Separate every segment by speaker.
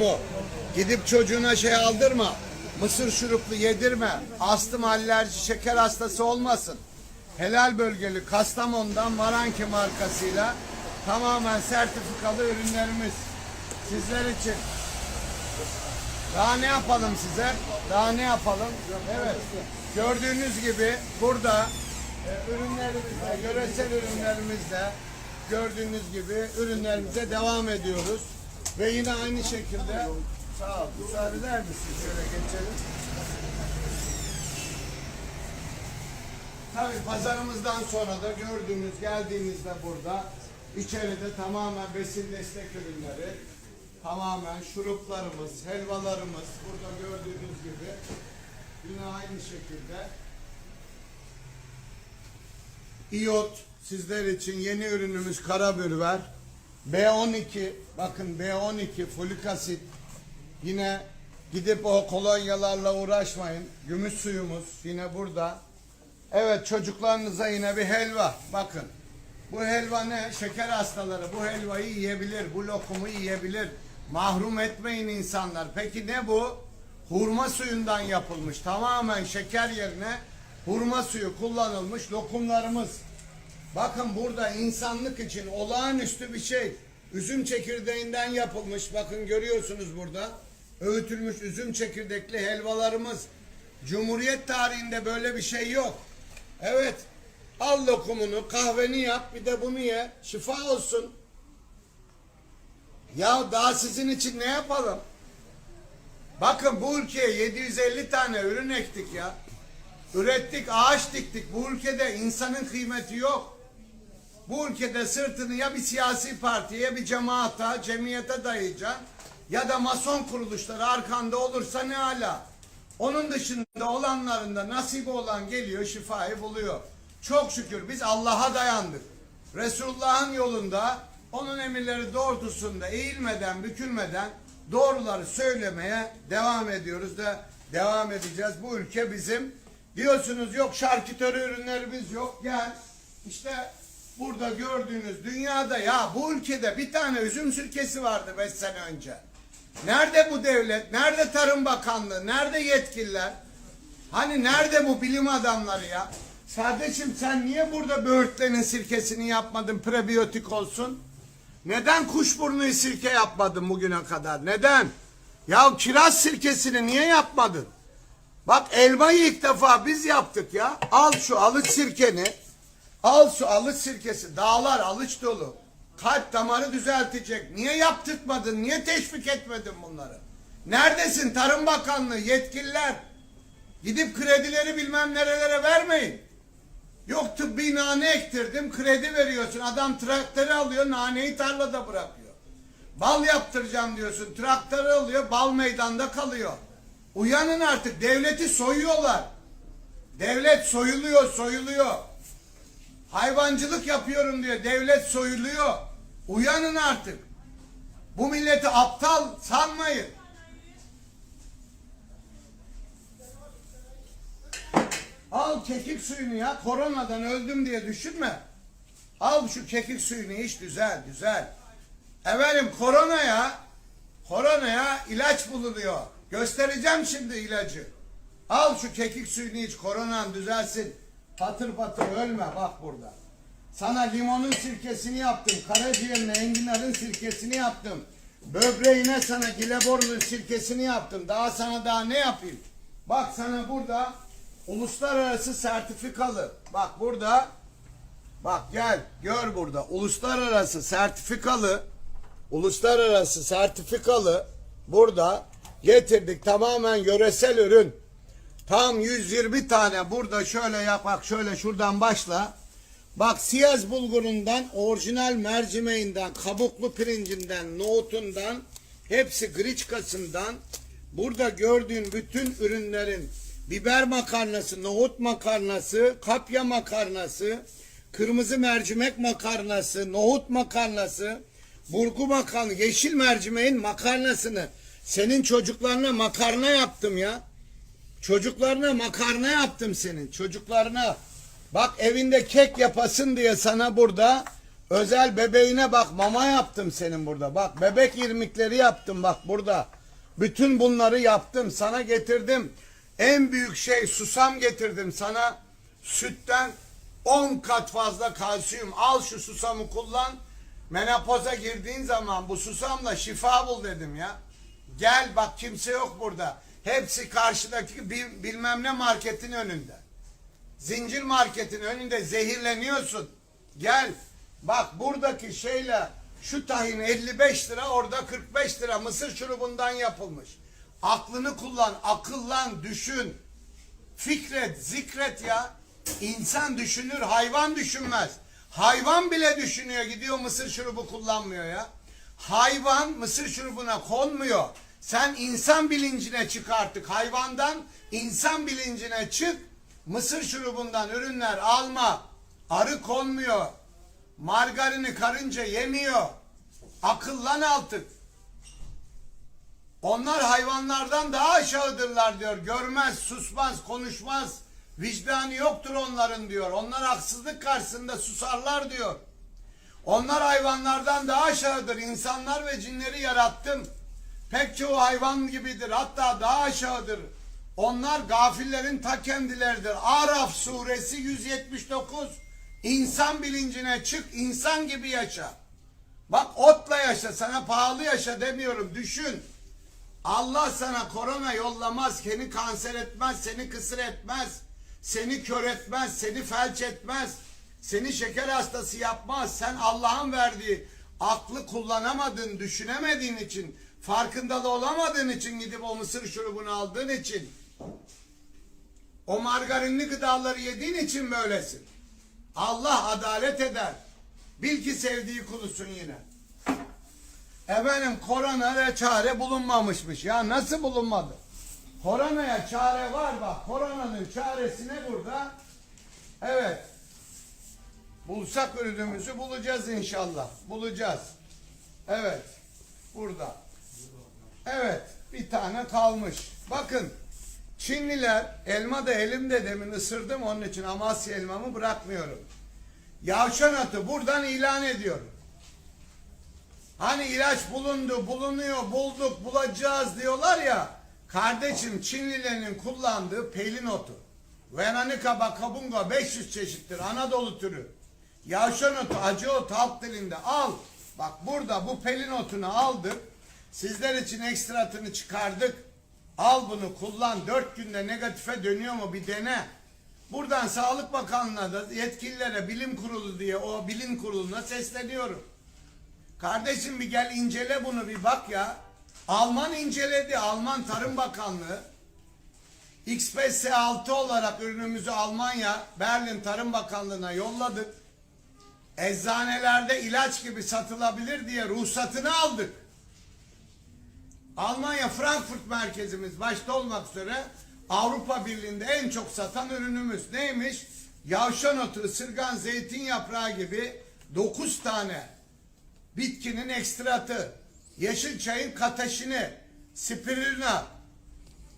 Speaker 1: mu? Gidip çocuğuna şey aldırma. Mısır şuruplu yedirme. Astım, alerji, şeker hastası olmasın. Helal bölgeli Kastamonu'dan Maranki markasıyla tamamen sertifikalı ürünlerimiz. Sizler için. Daha ne yapalım size? Daha ne yapalım? Evet. Gördüğünüz gibi burada e, ürünlerimizle, yöresel ürünlerimizle gördüğünüz gibi ürünlerimize devam ediyoruz. Ve yine aynı şekilde sağ ol. Müsaade eder misin? Şöyle geçelim. Tabii pazarımızdan sonra da gördüğünüz geldiğinizde burada içeride tamamen besin destek ürünleri, tamamen şuruplarımız, helvalarımız burada gördüğünüz gibi yine aynı şekilde İyot sizler için yeni ürünümüz karabürver. B12 bakın B12 folik asit yine gidip o kolonyalarla uğraşmayın. Gümüş suyumuz yine burada. Evet çocuklarınıza yine bir helva. Bakın. Bu helva ne? Şeker hastaları bu helvayı yiyebilir. Bu lokumu yiyebilir. Mahrum etmeyin insanlar. Peki ne bu? Hurma suyundan yapılmış. Tamamen şeker yerine hurma suyu kullanılmış lokumlarımız. Bakın burada insanlık için olağanüstü bir şey. Üzüm çekirdeğinden yapılmış. Bakın görüyorsunuz burada. Öğütülmüş üzüm çekirdekli helvalarımız. Cumhuriyet tarihinde böyle bir şey yok. Evet. Al lokumunu, kahveni yap, bir de bunu ye. Şifa olsun. Ya daha sizin için ne yapalım? Bakın bu ülkeye 750 tane ürün ektik ya. Ürettik, ağaç diktik. Bu ülkede insanın kıymeti yok. Bu ülkede sırtını ya bir siyasi partiye, bir cemaata, cemiyete dayayacaksın ya da mason kuruluşları arkanda olursa ne ala. Onun dışında olanlarında nasibi olan geliyor, şifayı buluyor. Çok şükür biz Allah'a dayandık. Resulullah'ın yolunda, onun emirleri doğrultusunda eğilmeden, bükülmeden doğruları söylemeye devam ediyoruz da devam edeceğiz. Bu ülke bizim. Diyorsunuz yok şarküteri ürünlerimiz yok. Gel. İşte burada gördüğünüz dünyada ya bu ülkede bir tane üzüm sirkesi vardı 5 sene önce. Nerede bu devlet? Nerede Tarım Bakanlığı? Nerede yetkililer? Hani nerede bu bilim adamları ya? Kardeşim sen niye burada böğürtlenin sirkesini yapmadın prebiyotik olsun? Neden kuşburnu sirke yapmadın bugüne kadar? Neden? Ya kiraz sirkesini niye yapmadın? Bak elmayı ilk defa biz yaptık ya. Al şu alıç sirkeni. Al şu alıç sirkesi. Dağlar alıç dolu. Kalp damarı düzeltecek. Niye yaptırtmadın? Niye teşvik etmedin bunları? Neredesin Tarım Bakanlığı yetkililer? Gidip kredileri bilmem nerelere vermeyin. Yok tıbbi nane ektirdim kredi veriyorsun. Adam traktörü alıyor naneyi tarlada bırakıyor. Bal yaptıracağım diyorsun. Traktörü alıyor bal meydanda kalıyor. Uyanın artık devleti soyuyorlar. Devlet soyuluyor soyuluyor. Hayvancılık yapıyorum diyor. Devlet soyuluyor. Uyanın artık. Bu milleti aptal sanmayın. Al kekik suyunu ya. Koronadan öldüm diye düşünme. Al şu kekik suyunu iç güzel güzel. Efendim koronaya koronaya ilaç bulunuyor. Göstereceğim şimdi ilacı. Al şu kekik suyunu iç koronan düzelsin. Patır patır ölme bak burada. Sana limonun sirkesini yaptım. Karaciğerine enginarın sirkesini yaptım. Böbreğine sana gileborunun sirkesini yaptım. Daha sana daha ne yapayım? Bak sana burada uluslararası sertifikalı. Bak burada Bak gel gör burada uluslararası sertifikalı uluslararası sertifikalı burada getirdik tamamen yöresel ürün. Tam 120 tane burada şöyle yap bak şöyle şuradan başla. Bak siyaz bulgurundan, orijinal mercimeğinden, kabuklu pirincinden, nohutundan, hepsi griçkasından burada gördüğün bütün ürünlerin biber makarnası, nohut makarnası, kapya makarnası, kırmızı mercimek makarnası, nohut makarnası, burgu makarna, yeşil mercimeğin makarnasını senin çocuklarına makarna yaptım ya. Çocuklarına makarna yaptım senin. Çocuklarına. Bak evinde kek yapasın diye sana burada Özel bebeğine bak mama yaptım senin burada. Bak bebek irmikleri yaptım bak burada. Bütün bunları yaptım. Sana getirdim. En büyük şey susam getirdim sana. Sütten 10 kat fazla kalsiyum. Al şu susamı kullan. Menopoza girdiğin zaman bu susamla şifa bul dedim ya. Gel bak kimse yok burada. Hepsi karşıdaki bil- bilmem ne marketin önünde. Zincir marketin önünde zehirleniyorsun. Gel. Bak buradaki şeyle şu tahin 55 lira orada 45 lira mısır şurubundan yapılmış. Aklını kullan, akıllan, düşün. Fikret, zikret ya. İnsan düşünür, hayvan düşünmez. Hayvan bile düşünüyor, gidiyor mısır şurubu kullanmıyor ya. Hayvan mısır şurubuna konmuyor. Sen insan bilincine çık artık. Hayvandan insan bilincine çık. Mısır şurubundan ürünler alma. Arı konmuyor. Margarini karınca yemiyor. Akıllan artık. Onlar hayvanlardan daha aşağıdırlar diyor. Görmez, susmaz, konuşmaz. Vicdanı yoktur onların diyor. Onlar haksızlık karşısında susarlar diyor. Onlar hayvanlardan daha aşağıdır. İnsanlar ve cinleri yarattım. Pek çoğu hayvan gibidir. Hatta daha aşağıdır. Onlar gafillerin ta kendileridir. Araf suresi 179. İnsan bilincine çık, insan gibi yaşa. Bak otla yaşa, sana pahalı yaşa demiyorum. Düşün. Allah sana korona yollamaz, seni kanser etmez, seni kısır etmez, seni kör etmez, seni felç etmez, seni şeker hastası yapmaz. Sen Allah'ın verdiği aklı kullanamadın, düşünemediğin için, farkında da olamadığın için gidip o mısır şurubunu aldığın için, o margarinli gıdaları yediğin için böylesin. Allah adalet eder. Bil ki sevdiği kulusun yine. Efendim koronaya çare bulunmamışmış. Ya nasıl bulunmadı? Koronaya çare var bak. Koronanın çaresi ne burada? Evet. Bulsak ürünümüzü bulacağız inşallah. Bulacağız. Evet. Burada. Evet. Bir tane kalmış. Bakın. Çinliler elma da elimde demin ısırdım onun için Amasya elmamı bırakmıyorum. Yavşan atı buradan ilan ediyorum. Hani ilaç bulundu, bulunuyor, bulduk, bulacağız diyorlar ya. Kardeşim Çinlilerin kullandığı pelin otu. Venanika bakabunga 500 çeşittir. Anadolu türü. Yavşan otu, acı ot halk dilinde al. Bak burada bu pelin otunu aldık. Sizler için ekstratını çıkardık. Al bunu kullan. Dört günde negatife dönüyor mu bir dene. Buradan Sağlık Bakanlığı'na da yetkililere bilim kurulu diye o bilim kuruluna sesleniyorum. Kardeşim bir gel incele bunu bir bak ya. Alman inceledi. Alman Tarım Bakanlığı. X5S6 olarak ürünümüzü Almanya Berlin Tarım Bakanlığı'na yolladık. Eczanelerde ilaç gibi satılabilir diye ruhsatını aldık. Almanya Frankfurt merkezimiz başta olmak üzere Avrupa Birliği'nde en çok satan ürünümüz neymiş? Yavşan otu, ısırgan, zeytin yaprağı gibi 9 tane bitkinin ekstratı, yeşil çayın kataşini, spirulina,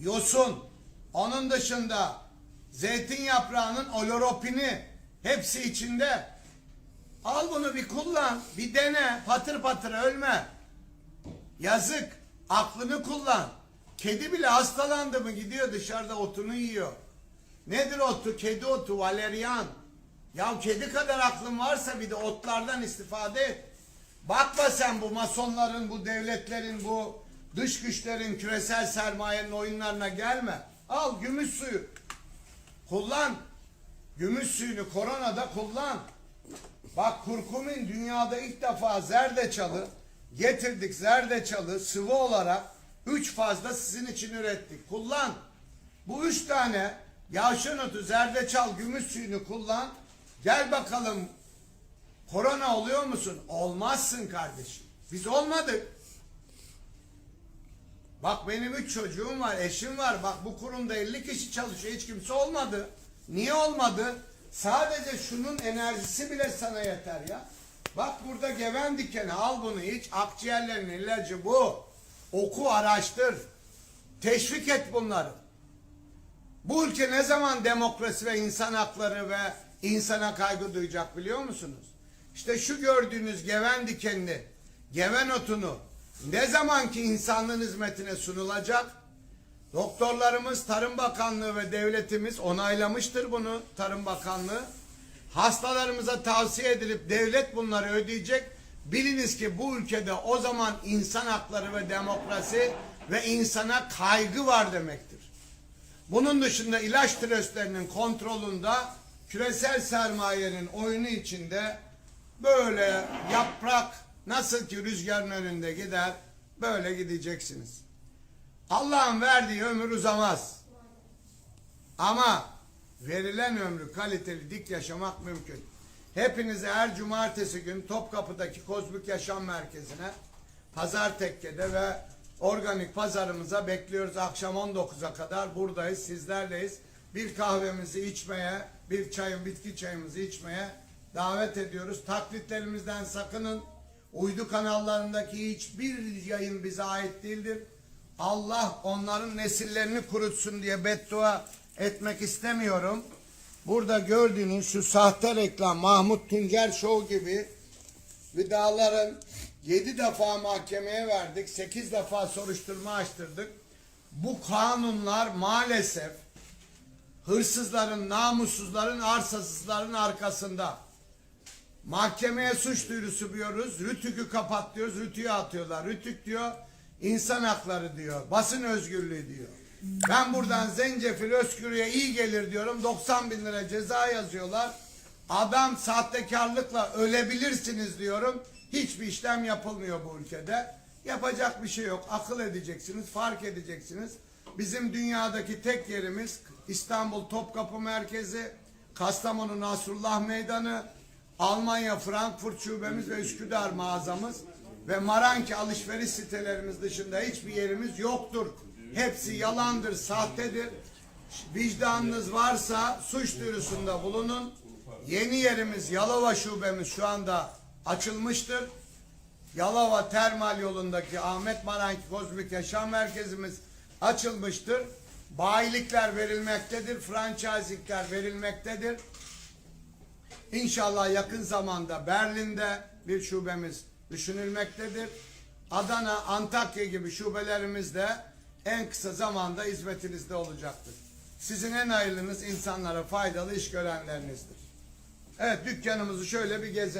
Speaker 1: yosun, onun dışında zeytin yaprağının oloropini hepsi içinde. Al bunu bir kullan, bir dene, patır patır ölme. Yazık, aklını kullan. Kedi bile hastalandı mı gidiyor dışarıda otunu yiyor. Nedir otu? Kedi otu, valerian. Ya kedi kadar aklın varsa bir de otlardan istifade et. Bakma sen bu masonların, bu devletlerin, bu dış güçlerin, küresel sermayenin oyunlarına gelme. Al gümüş suyu. Kullan. Gümüş suyunu koronada kullan. Bak kurkumin dünyada ilk defa zerdeçalı getirdik zerdeçalı sıvı olarak üç fazla sizin için ürettik. Kullan. Bu üç tane yavşan otu, zerdeçal, gümüş suyunu kullan. Gel bakalım korona oluyor musun? Olmazsın kardeşim. Biz olmadık. Bak benim üç çocuğum var, eşim var. Bak bu kurumda 50 kişi çalışıyor. Hiç kimse olmadı. Niye olmadı? Sadece şunun enerjisi bile sana yeter ya. Bak burada geven dikeni al bunu iç. Akciğerlerin ilacı bu. Oku araştır. Teşvik et bunları. Bu ülke ne zaman demokrasi ve insan hakları ve insana kaygı duyacak biliyor musunuz? İşte şu gördüğünüz geven dikenli, geven otunu ne zamanki insanlığın hizmetine sunulacak? Doktorlarımız, Tarım Bakanlığı ve devletimiz onaylamıştır bunu Tarım Bakanlığı. Hastalarımıza tavsiye edilip devlet bunları ödeyecek. Biliniz ki bu ülkede o zaman insan hakları ve demokrasi ve insana kaygı var demektir. Bunun dışında ilaç tröstlerinin kontrolünde küresel sermayenin oyunu içinde böyle yaprak nasıl ki rüzgarın önünde gider böyle gideceksiniz. Allah'ın verdiği ömür uzamaz. Ama verilen ömrü kaliteli dik yaşamak mümkün. Hepinizi her cumartesi gün Topkapı'daki Kozmik Yaşam Merkezi'ne Pazar Tekke'de ve organik pazarımıza bekliyoruz. Akşam 19'a kadar buradayız, sizlerleyiz. Bir kahvemizi içmeye, bir çayın, bitki çayımızı içmeye davet ediyoruz. Taklitlerimizden sakının. Uydu kanallarındaki hiçbir yayın bize ait değildir. Allah onların nesillerini kurutsun diye beddua etmek istemiyorum. Burada gördüğünüz şu sahte reklam Mahmut Tuncer Show gibi vidaların yedi defa mahkemeye verdik. Sekiz defa soruşturma açtırdık. Bu kanunlar maalesef hırsızların, namussuzların, arsasızların arkasında. Mahkemeye suç duyurusu diyoruz. Rütük'ü kapat diyoruz. Rütük'ü atıyorlar. Rütük diyor insan hakları diyor. Basın özgürlüğü diyor. Ben buradan zencefil özgürlüğe iyi gelir diyorum. 90 bin lira ceza yazıyorlar. Adam sahtekarlıkla ölebilirsiniz diyorum. Hiçbir işlem yapılmıyor bu ülkede. Yapacak bir şey yok. Akıl edeceksiniz, fark edeceksiniz. Bizim dünyadaki tek yerimiz İstanbul Topkapı Merkezi, Kastamonu Nasrullah Meydanı, Almanya Frankfurt şubemiz ve Üsküdar mağazamız ve Maranki alışveriş sitelerimiz dışında hiçbir yerimiz yoktur. Hepsi yalandır, sahtedir. Vicdanınız varsa suç duyurusunda bulunun. Yeni yerimiz Yalova şubemiz şu anda açılmıştır. Yalova Termal yolundaki Ahmet Maranki Kozmik Yaşam Merkezimiz açılmıştır. Bayilikler verilmektedir, franchisingler verilmektedir. İnşallah yakın zamanda Berlin'de bir şubemiz düşünülmektedir. Adana, Antakya gibi şubelerimiz de en kısa zamanda hizmetinizde olacaktır. Sizin en hayırlınız insanlara faydalı iş görenlerinizdir. Evet dükkanımızı şöyle bir gezelim.